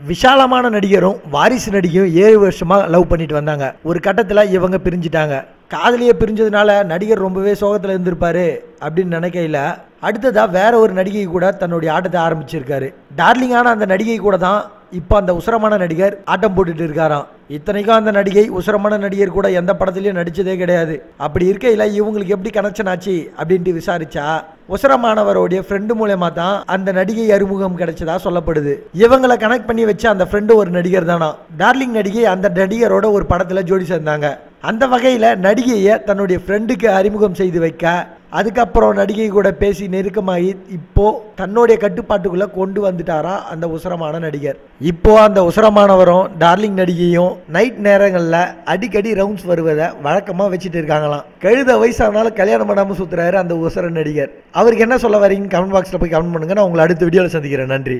விஷாலமான நடிகரும் வாரிசு நடிகையும் ஏழு வருஷமாக லவ் பண்ணிட்டு வந்தாங்க. ஒரு கட்டத்தில் இவங்க பிரிஞ்சிட்டாங்க. காதலியே பிரிஞ்சதுனால நடிகர் ரொம்பவே சோகத்தில் இருந்திருப்பாரு அப்படின்னு நினைக்கையில் அடுத்ததாக வேற ஒரு நடிகை கூட தன்னுடைய ஆட்டத்தை ஆரம்பிச்சிருக்காரு. டார்லிங்கான அந்த நடிகை கூட தான் இப்போ அந்த உசரமான நடிகர் ஆட்டம் போட்டுட்டு இருக்காராம். இத்தனைக்கும் அந்த நடிகை உசரமான நடிகர் கூட எந்த படத்துலையும் நடித்ததே கிடையாது. அப்படி இருக்கையில் இவங்களுக்கு எப்படி கனெக்ஷன் ஆச்சு அப்படின்ட்டு விசாரிச்சா உசரமானவருடைய ஃப்ரெண்டு மூலயமா தான் அந்த நடிகை அறிமுகம் கிடைச்சதா சொல்லப்படுது. இவங்களை கனெக்ட் பண்ணி வச்ச அந்த ஃப்ரெண்டு ஒரு நடிகர் தானா? டார்லிங் நடிகை அந்த நடிகரோட ஒரு படத்தில் ஜோடி சேர்ந்தாங்க. அந்த வகையில் நடிகையை தன்னுடைய ஃப்ரெண்டுக்கு அறிமுகம் செய்து வைக்க அதுக்கப்புறம் நடிகை கூட பேசி நெருக்கமாகி இப்போ தன்னுடைய கட்டுப்பாட்டுக்குள்ள கொண்டு வந்துட்டாரா அந்த உசரமான நடிகர். இப்போ அந்த உசரமானவரும் டார்லிங் நடிகையும் நைட் நேரங்களில் அடிக்கடி ரவுண்ட்ஸ் வருவதை வழக்கமாக வச்சுட்டு இருக்காங்களாம். கழுத வயசானாலும் கல்யாணம் பண்ணாமல் சுத்துறாரு அந்த உசர நடிகர். அவருக்கு என்ன சொல்ல வரீங்கன்னு கமெண்ட் பாக்ஸில் போய் கமெண்ட் பண்ணுங்க. நான் உங்களை அடுத்த வீடியோவில் சந்திக்கிறேன். நன்றி.